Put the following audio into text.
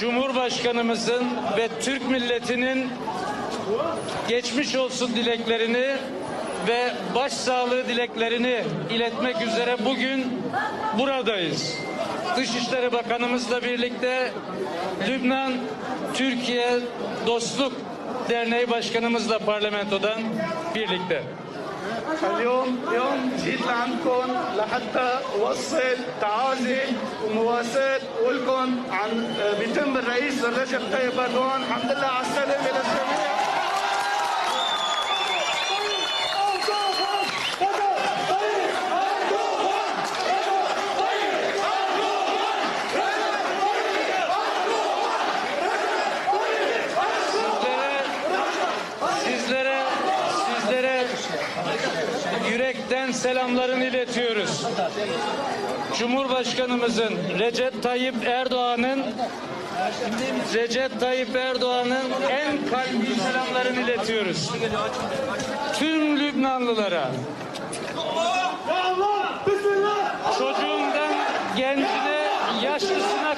Cumhurbaşkanımızın ve Türk milletinin geçmiş olsun dileklerini ve başsağlığı dileklerini iletmek üzere bugün buradayız. Dışişleri Bakanımızla birlikte Lübnan Türkiye Dostluk Derneği Başkanımızla parlamentodan birlikte. اليوم يوم جيت لعندكم لحتى أوصل تعازي ومواساة ولكم عن بيتم الرئيس رجب طيب أردوغان. الحمد لله على السلامة. Yürekten selamlarını iletiyoruz. Cumhurbaşkanımızın Recep Tayyip Erdoğan'ın Recep Tayyip Erdoğan'ın en kalbi selamlarını iletiyoruz. Tüm Lübnanlılara çocuğundan gencine yaşlısına